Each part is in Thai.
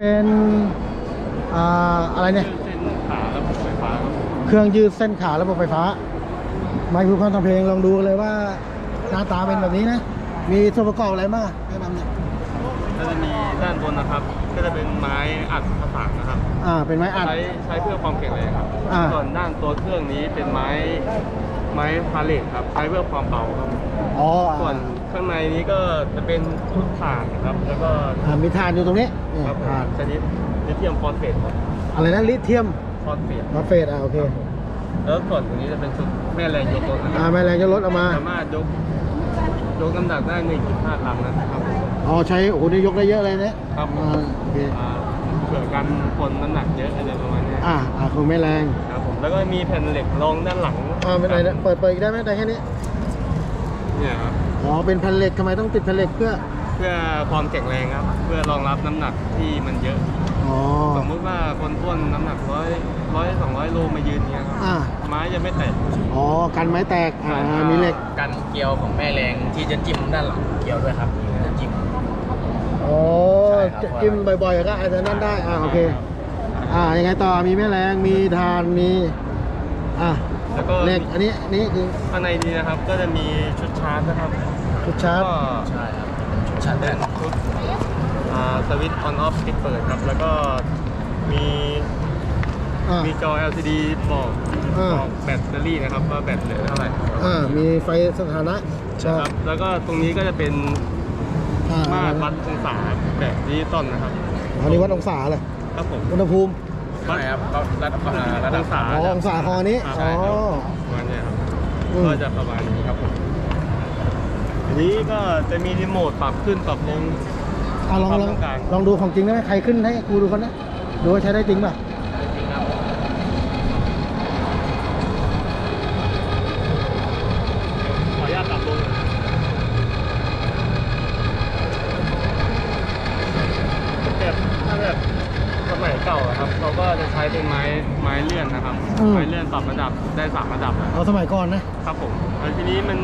เป็นอ่าอะไรเนี่ย เส้นขาระบบไฟฟ้าครับเครื่องยืดเส้นขาระบบไฟฟ้า ไมค์คูคอนทำเพลงลองดูเลยว่าหน้าตาเป็นแบบนี้นะ มีส่วนประกอบอะไรบ้างอะแนะนำเนี่ยจะมีด้านบนนะครับ ก็จะเป็นไม้อัดผสานนะครับ อ่า เป็นไม้อัด ใช้ใช้เพื่อความแข็งแรงครับ อ่า ส่วนด้านตัวเครื่องนี้เป็นไม้ไม้พาเลทครับ ใช้เพื่อความเบาครับ อ๋อส่วนข้างในนี้ก็จะเป็นชุดถ่านครับ แล้วก็อ่ามีฐานอยู่ตรงนี้นี่ครับฐาน ชนิดลิเธียมฟอสเฟตครับอะไรนะลิเทียมฟอสเฟตฟอสเฟตอ่าโอเค แล้วส่วนตรงนี้จะเป็นชุดแม่แรงยกรถนะคอ่ารับแม่แรงจะลดออกมา สามารถยก ยกน้ำหนักได้1.5ตันนะครับ อ๋อใช้โอ้โหนี่ยกได้เยอะเลยเนี่ยครับผมอ่าโอเคอ่าเผื่อกันคนน้ำหนักเยอะอะไรประมาณเนี้ยอ่าอ่าคือแม่แรงครับผมแล้วก็มีแผ่นเหล็กรองด้านหลังอ่าเป็นไรนะเปิดเปิดอีกได้ไหมได้แค่นี้เนี่ยครับอ๋อเป็นแผ่นเหล็กทำไมต้องติดแผ่นเหล็กเพื่อ เพื่อความแข็งแรงครับ เพื่อรองรับน้ำหนักที่มันเยอะ อ๋อ สมมุติว่าคนต้วนน้ำหนักร้อยร้อยสองร้อยโลมายืนเนี้ยครับอ่าไม้จะไม่แตกอ๋อ กันไม้แตก อ่าใช่ครับมีเหล็ก กันเกลียวของแม่แรงที่จะจิ้มด้านหลังเกลียวด้วยครับจะจิ้ม อ๋อใช่ครับ จะจิ้มบ่อยๆ ก็อาจจะนั่นได้ อ่า โอเค อ่า ยังไงต่อ มีแม่แรง มีทาน มี อะแล้วก็เหล็ก อันนี้อันนี้คือข้างในนี้นะครับ ก็จะมีชุดชาร์จนะครับชุดชาร์จ ก็ใช่ครับเป็นชุดชาร์จแบเป็นตชุดอ่า สวิตช์ออนออฟปิดเปิดครับ แล้วก็มีอ่า มีจอ LCD บอกอ่า บอกแบตเตอรี่นะครับว่าแบตเหลือเท่าไหร่อ่า มีไฟสถานะครับแล้วก็ตรงนี้ก็จะเป็นอ่ามาตรวัดองศาแบบดิจิตอลนะครับอันนี้วัดองศาเลยครับผมอุณหภูมิวัดใช่ครับก็ระดับอ่าระดับองศาอ๋อองศาคอนี้ครับอ๋อประมาณเนี้ยครับอืม ก็จะประมาณนี้ครับผมอันนี้ก็จะมีรีโมทปรับขึ้นปรับลง อะลองลองความต้องการลองดูของจริงได้ไหมใครขึ้นให้กูดูคนนะดูว่าใช้ได้จริงป่ะจริงครับขออนุญาตปรับลงแบบถ้าแบบสมัยเก่าอะครับเขาก็จะใช้เป็นไม้ไม้เลื่อนนะครับ ไม้เลื่อนปรับระดับได้สามระดับอะเอาสมัยก่อนนะ ครับผมแล้วทีนี้มัน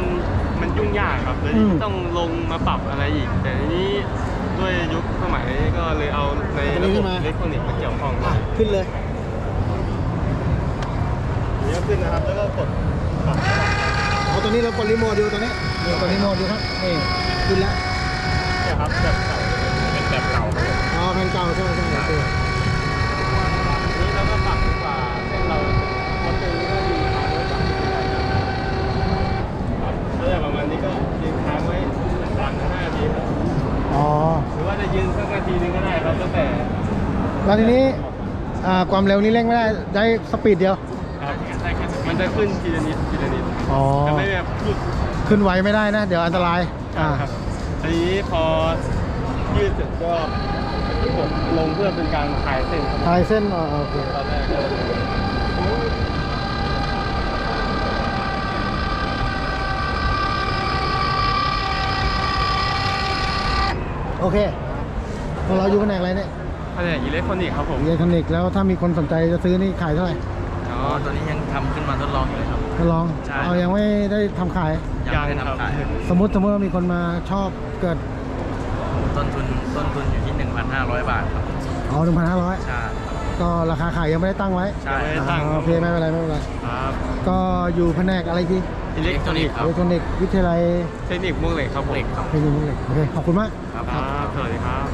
มันยุ่งยากครับเลยอืมต้องลงมาปรับอะไรอีก แต่ทีนี้ด้วย ยุคสมัยก็เลยเอาในระบบอิเล็กทรอนิกส์มาเกี่ยวข้องอะขึ้นเลยเยอะขึ้นนะครับ แล้วก็กดปรับเอาตัวนี้เรากดรีโมทดูตัวนี้นี่กดรีโมทดูครับนี่ขึ้นแล้วเนี่ยครับแบบเก่า เป็นแบบเก่าครับ อ๋อแผ่นเก่าใช่ใช่โอเค ทีนี้เราก็ปรับดีกว่าเส้นเราพอตึงก็ยืนค้างไว้ปรับที่ไหนครับแล้วอย่างประมาณนี้ก็ยืนค้างไว้สามถึงห้านาทีครับ อ๋อ หรือว่าจะ ยืนสักนาทีนึงก็ได้ครับแล้วแต่แล้วทีนี้อ่าความเร็วนี้เร่งไม่ได้ได้สปีดเดียว ครับมันจะขึ้นทีละนิดทีละนิดอ๋อ จะไม่แบบหยุดขึ้นไวไม่ได้นะ เดี๋ยวอันตรายอ่าครับทีนี้พอยืดเสร็จก็กดลงเพื่อเป็นการคลายเส้นครับทายเส้นอ๋อโอเคตอนแรกก็โอเค ของเราอยู่แผนกอะไรเนี่ยแผนกอิเล็กทรอนิกส์ครับผมอิเล็กทรอนิกส์แล้วถ้ามีคนสนใจจะซื้อนี่ขายเท่าไหร่อ๋ออ๋อตัวนี้ยังทำขึ้นมาทดลองอยู่เลยครับทดลองใช่เอายังไม่ได้ทำขายยังไม่ได้ครับทำขายสมมติสมมติว่ามีคนมาชอบเกิดต้นทุนต้นทุนอยู่ที่ 1,500 บาทครับเอาหนึ่งพันห้าร้อยใช่ก็ราคาขายยังไม่ได้ตั้งไว้ใช่ไม่คได้รับตั้งอ่าโอเคไม่เป็นไรไม่เป็นไรครับก็อยู่แผนกอะไรที่อิเล็กทรอนิกส์คอิรับเล็กทรอนิกส์วิทยาลัยเทคนิคม่วงเหล็กครับผมเหล็กครับเทคนิคเหล็กโอเคขอบคุณมากครับครับสวัสดีครับ